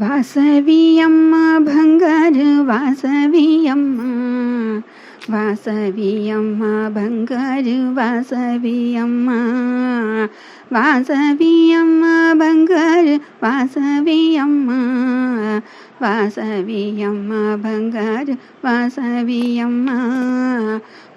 வாசவியம்மா பங்காரு வாசவியம்மா. வாசவியம்மா பங்காரு வாசவியம்மா. வாசவியம்மா பங்காரு வாசவியம்மா. வாசவியம்மா பங்காரு வாசவியம்மா.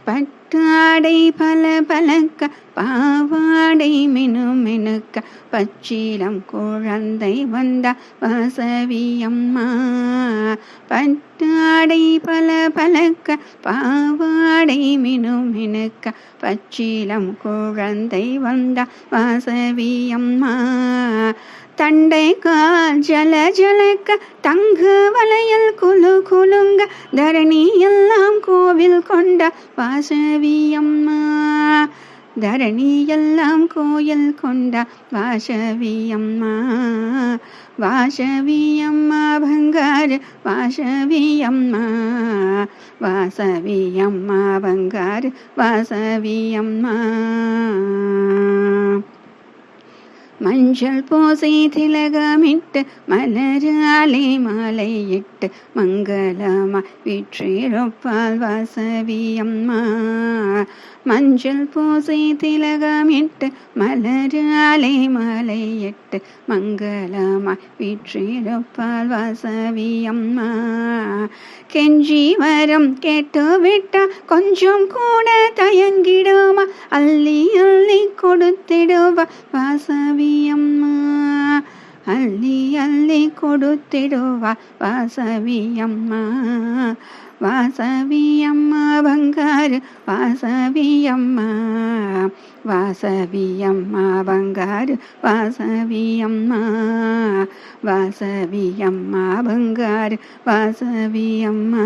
பட்டாடை பல பலக்க பாவாடை மெனு மெனுக்க பச்சிலம் குழந்தை வந்த வாசவியம்மா. பட்டாடை பல பலக்க பாவாடை மெனு மெனுக்க பச்சிலம் குழந்தை வந்த வாசவியம்மா. தண்டை கால் ஜல ஜலக்க தங்கு வளையல் குலு குலுங்க தரணியல் கோவில் கொண்ட வாசவியம்மா. தரணி எல்லாம் கோயில் கொண்ட வாசவியம்மா. வாசவியம்மா பங்காரு வாசவியம்மா. வாசவியம்மா பங்காரு வாசவியம்மா. மஞ்சள் பூசை திலகமிட்டு மலராலே மாலையிட்டு மங்களமா வீற்றிருப்பால் வாசவியம்மா. மஞ்சள் பூசை திலகமிட்டு மலராலே மாலையிட்டு மங்களமா வீற்றிருப்பால் வாசவியம்மா. கெஞ்சி வரம் கேட்டு விட்டா கொஞ்சம் கூட தயங்கிடுமா? அள்ளி கொடுத்திடுவ வாசவியம்மா. அள்ளி அள்ளி கொடுத்திடுவா வாசவியம்மா. வாசவியம்மா பங்காரு வாசவியம்மா. வாசவியம்மா பங்காரு வாசவியம்மா. வாசவியம்மா பங்காரு வாசவியம்மா.